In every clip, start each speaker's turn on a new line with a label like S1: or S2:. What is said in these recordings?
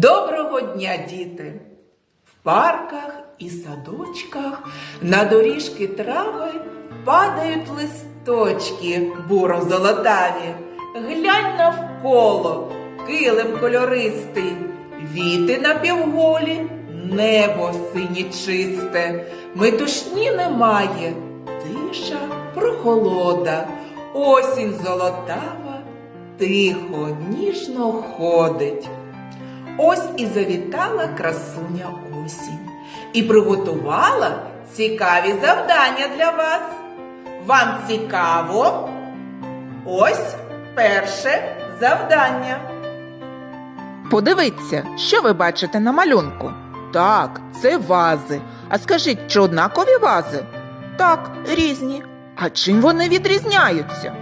S1: Доброго дня, діти! В парках і садочках на доріжки трави падають листочки буро-золотаві. Глянь навколо, килим кольористий, віти напівголі, небо синє метушні немає, тиша прохолода, осінь золотава, тихо, ніжно ходить. Ось і завітала красуня осінь і приготувала цікаві завдання для вас. Вам цікаво? Ось перше завдання.
S2: Подивіться, що ви бачите на малюнку. Так, це вази. А скажіть, чи однакові вази? Так, різні. А чим вони відрізняються?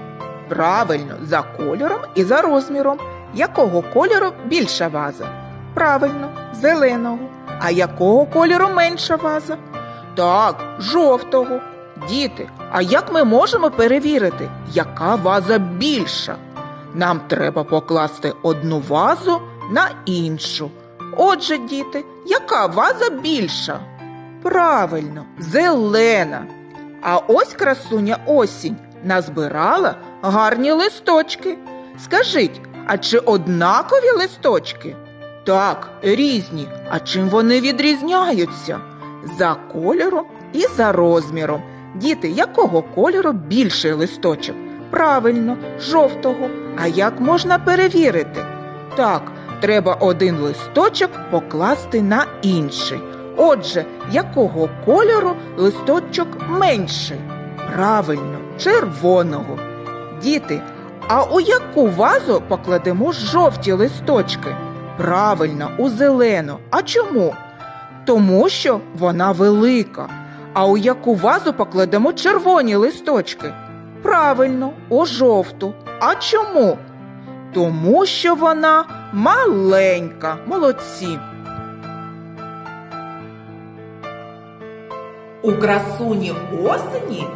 S2: Правильно, за кольором і за розміром. Якого кольору більша ваза? Правильно, зеленого. А якого кольору менша ваза? Так, жовтого. Діти, а як ми можемо перевірити, яка ваза більша? Нам треба покласти одну вазу на іншу. Отже, діти, яка ваза більша? Правильно, зелена. А ось красуня осінь назбирала гарні листочки. Скажіть, а чи однакові листочки? Так, різні. А чим вони відрізняються? За кольором і за розміром. Діти, якого кольору більший листочок? Правильно, жовтого. А як можна перевірити? Так, треба один листочок покласти на інший. Отже, якого кольору листочок менший? Правильно, червоного. Діти, а у яку вазу покладемо жовті листочки? Правильно, у зелену. А чому? Тому що вона велика. А у яку вазу покладемо червоні листочки? Правильно, у жовту. А чому? Тому що вона маленька. Молодці.
S1: У красуні осені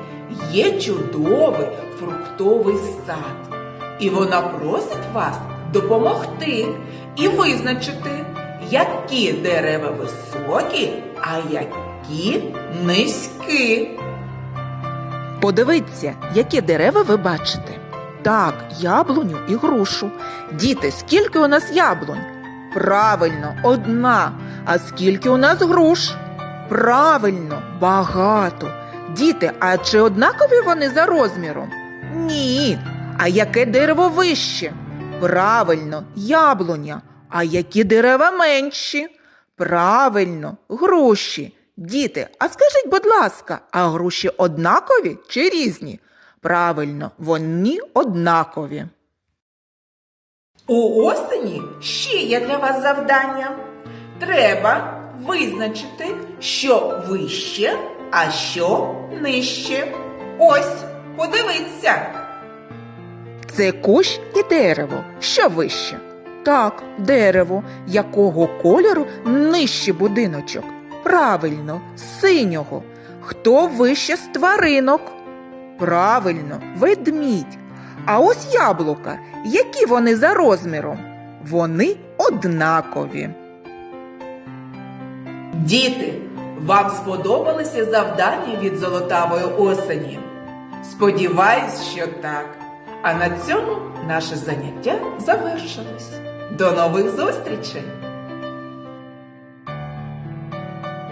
S1: є чудовий фруктовий сад. І вона просить вас допомогти і визначити, які дерева високі, а які низькі.
S2: Подивіться, які дерева ви бачите. Так, яблуню і грушу. Діти, скільки у нас яблунь? Правильно, одна. А скільки у нас груш? Правильно, багато. Діти, а чи однакові вони за розміром? Ні. А яке дерево вище? Правильно, яблуня. А які дерева менші? Правильно, груші. Діти, а скажіть, будь ласка, а груші однакові чи різні? Правильно, вони однакові.
S1: У осені ще є для вас завдання. Треба визначити, що вище, а що нижче. Ось, подивіться.
S2: Це кущ і дерево. Що вище? Так, дерево. Якого кольору нижче будиночок? Правильно, синього. Хто вище з тваринок? Правильно, ведмідь. А ось яблука. Які вони за розміром? Вони однакові.
S1: Діти, вам сподобалися завдання від золотавої осені? Сподіваюсь, що так. А на цьому наше заняття завершилось. До нових зустрічей!